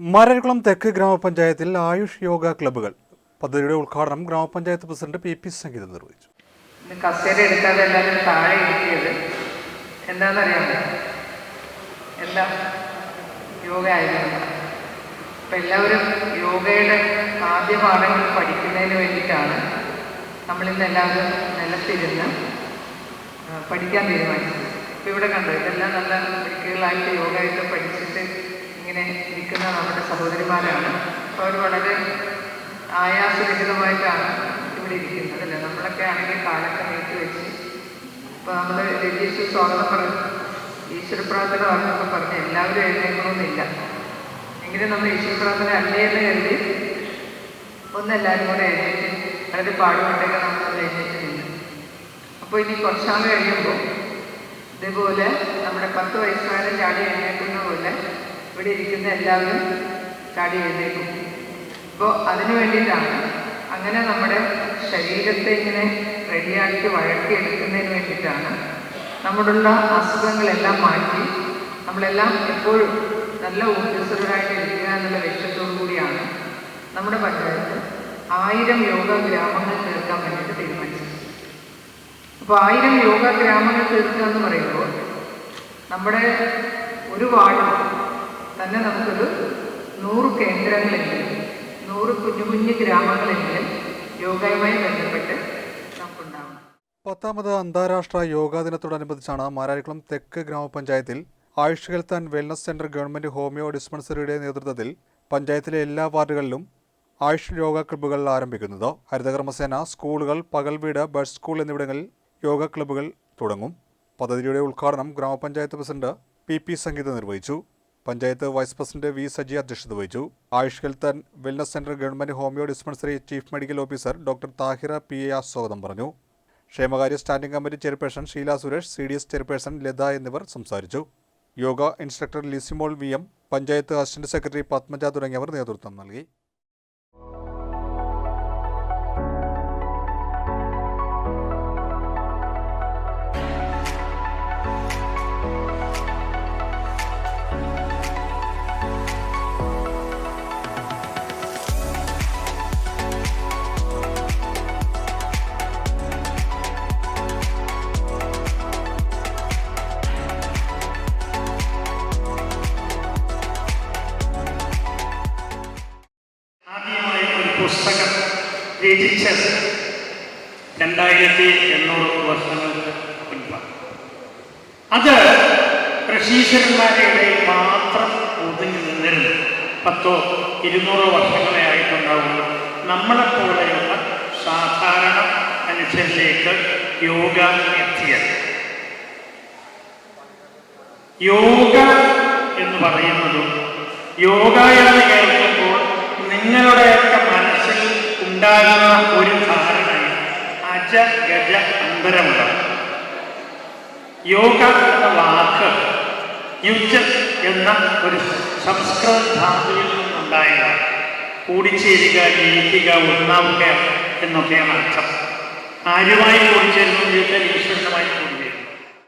മാരാരിക്കുളം തെക്ക് ഗ്രാമപഞ്ചായത്തിൽ ആയുഷ് യോഗ ക്ലബ്ബുകൾ. പദ്ധതിയുടെ ഉദ്ഘാടനം ഗ്രാമപഞ്ചായത്ത് പ്രസിഡന്റ് പി പി സംഗീത നിർവഹിച്ചു. കസേര എടുക്കാതെ എല്ലാവരും താഴെ ഇരിക്കിയത് എന്താണെന്നറിയാമോ? എന്താ? യോഗ ആയിരുന്നു അപ്പം എല്ലാവരും യോഗയുടെ ആദ്യ പാഠങ്ങൾ പഠിക്കുന്നതിന് വേണ്ടിയിട്ടാണ് നമ്മളിന്ന് എല്ലാവരും നിലത്തിരുന്ന് പഠിക്കാൻ തീരുമാനിച്ചത്. ഇപ്പം ഇവിടെ കണ്ടു? ഇതെല്ലാം നല്ല മിടുക്കുകളായിട്ട് യോഗയൊക്കെ പഠിച്ചിട്ട് ഇങ്ങനെ ഇരിക്കുന്ന നമ്മുടെ സഹോദരിമാരാണ്. അവർ വളരെ ആയാസരഹിതമായിട്ടാണ് ഇവിടെ ഇരിക്കുന്നത് അല്ലേ? നമ്മളൊക്കെ ആണെങ്കിൽ കാലൊക്കെ നീട്ടി വെച്ച് ഇപ്പോൾ നമ്മൾ രജീഷ് സ്വാഗതം പറഞ്ഞു. ഈശ്വര പ്രാർത്ഥന പറഞ്ഞപ്പോൾ പറഞ്ഞ്. എല്ലാവരും എഴുന്നേക്കണമെന്നില്ല എങ്കിലും നമ്മൾ ഈശ്വര പ്രാർത്ഥന അല്ലേ എന്ന് കരുതി ഒന്നെല്ലാവരും കൂടെ എഴുന്നേറ്റ് വളരെ പാടുപെട്ടൊക്കെ നമ്മൾ എഴുന്നേറ്റ് നിന്നു അപ്പോൾ ഇനി കുറച്ചാൾ കഴിയുമ്പോൾ ഇതുപോലെ നമ്മുടെ പത്ത് വയസ്സുകാരൻ ചാടി എഴുന്നേക്കുന്ന പോലെ ഇവിടെ ഇരിക്കുന്ന എല്ലാവരും ചാടി എഴുന്നേക്കും അപ്പോൾ അതിനു വേണ്ടിയിട്ടാണ് അങ്ങനെ നമ്മുടെ ശരീരത്തെ ഇങ്ങനെ റെഡിയാക്കി വഴക്കിയെടുക്കുന്നതിന് വേണ്ടിയിട്ടാണ് നമ്മുടെ അസുഖങ്ങളെല്ലാം മാറ്റി നമ്മളെല്ലാം എപ്പോഴും നല്ല ഊർജസ്വരായിട്ട് ഇരിക്കുക എന്നുള്ള ലക്ഷ്യത്തോടു കൂടിയാണ് നമ്മുടെ പഞ്ചായത്ത് ആയിരം യോഗ ഗ്രാമങ്ങൾ തീർക്കാൻ വേണ്ടിയിട്ട് തീരുമാനിച്ചത്. അപ്പോൾ ആയിരം യോഗ ഗ്രാമങ്ങൾ തീർക്കുക എന്ന് പറയുമ്പോൾ നമ്മുടെ ഒരു വാർഡിൽ തന്നെ നമുക്കൊരു നൂറ് കേന്ദ്രങ്ങളെങ്കിലും നൂറ് കുഞ്ഞു കുഞ്ഞു ഗ്രാമങ്ങളെങ്കിലും യോഗയുമായി ബന്ധപ്പെട്ട് പത്താമത് അന്താരാഷ്ട്ര യോഗാ ദിനത്തോടനുബന്ധിച്ചാണ് മാരാരിക്കുളം തെക്ക് ഗ്രാമപഞ്ചായത്തിൽ Ayush health and wellness centre government homeo ഡിസ്പെൻസറിയുടെ നേതൃത്വത്തിൽ പഞ്ചായത്തിലെ എല്ലാ വാർഡുകളിലും ആയുഷ് യോഗ ക്ലബ്ബുകൾ ആരംഭിക്കുന്നത്. ഹരിതകർമ്മസേന സ്കൂളുകൾ പകൽ വീട് ബഡ് സ്കൂൾ എന്നിവിടങ്ങളിൽ യോഗ ക്ലബ്ബുകൾ തുടങ്ങും. പദ്ധതിയുടെ ഉദ്ഘാടനം ഗ്രാമപഞ്ചായത്ത് പ്രസിഡന്റ് പി പി സംഗീത നിർവഹിച്ചു. Panchayat vice president V Saji അധ്യക്ഷത വഹിച്ചു. Ayush health wellness centre government homeo dispensary chief medical officer doctor Thahira P. A. സ്വാഗതം പറഞ്ഞു. ക്ഷേമകാര്യ standing committee chairperson Sheela Suresh C. D. S. Chairperson Latha എന്നിവർ സംസാരിച്ചു. Yoga instructor Lisimol V. M panchayat assistant secretary Padmaja തുടങ്ങിയവർ നേതൃത്വം നൽകി. പുസ്തകം രചിച്ചത് രണ്ടായിരത്തി എണ്ണൂറ് വർഷങ്ങൾക്ക് മുൻപാണ് അത് ഋഷീശ്വരന്മാരുടെ മാത്രം ഒതുങ്ങി നിന്നിരുന്നു. പത്തോ ഇരുന്നൂറോ വർഷങ്ങളെ ആയിട്ടുണ്ടാവുള്ളൂ. നമ്മളെപ്പോലെയുള്ള സാധാരണ മനുഷ്യരിലേക്ക് യോഗ എത്തിയത്. യോഗ എന്ന് പറയുന്നതും യോഗ എന്ന് അജ ഗജ അന്തരമുള്ള യോഗ എന്ന വാക്ക് യുജ എന്ന ഒരു സംസ്കൃത ധാതുവിൽ നിന്നുണ്ടായതാണ് കൂടിച്ചേരുക ജീവിക്കുക ഒന്നാവുക എന്നൊക്കെയാണ് അർത്ഥം. ആരുമായി കൂടിച്ചേരുന്നു ചോദിച്ചാൽ ഈശ്വരനുമായി